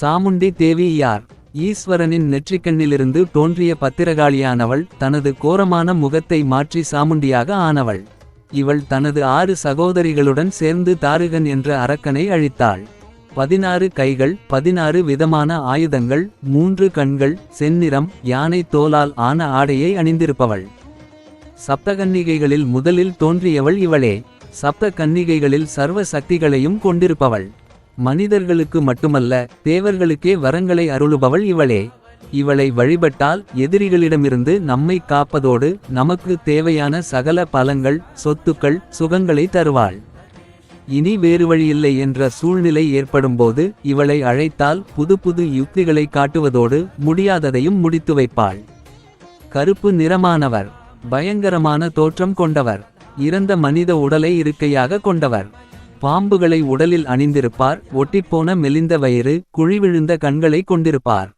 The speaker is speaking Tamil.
சாமுண்டி தேவி யார் ஈஸ்வரனின் நெற்றிக்கண்ணிலிருந்து தோன்றிய பத்திரகாளியானவள் தனது கோரமான முகத்தை மாற்றி சாமுண்டியாக ஆனவள். இவள் தனது ஆறு சகோதரிகளுடன் சேர்ந்து தாருகன் என்ற அரக்கனை அழித்தாள். பதினாறு கைகள் பதினாறு விதமான ஆயுதங்கள் மூன்று கண்கள் செந்நிறம் யானை தோலால் ஆன ஆடையை அணிந்திருப்பவள். சப்தகன்னிகைகளில் முதலில் தோன்றியவள் இவளே. சப்த கன்னிகைகளில் சர்வ சக்திகளையும் கொண்டிருப்பவள். மனிதர்களுக்கு மட்டுமல்ல தேவர்களுக்கே வரங்களை அருளுபவள் இவளே. இவளை வழிபட்டால் எதிரிகளிடமிருந்து நம்மை காப்பதோடு நமக்கு தேவையான சகல பலங்கள் சொத்துக்கள் சுகங்களை தருவாள். இனி வேறு வழியில்லை என்ற சூழ்நிலை ஏற்படும்போது இவளை அழைத்தால் புது புது யுக்திகளை காட்டுவதோடு முடியாததையும் முடித்து வைப்பாள். கருப்பு நிறமானவர் பயங்கரமான தோற்றம் கொண்டவர் இறந்த மனித உடலை இருக்கையாக கொண்டவர். பாம்புகளை உடலில் அணிந்திருப்பார் ஒட்டிப்போன மெலிந்த வயிறு குழிவிழுந்த கண்களை கொண்டிருப்பார்.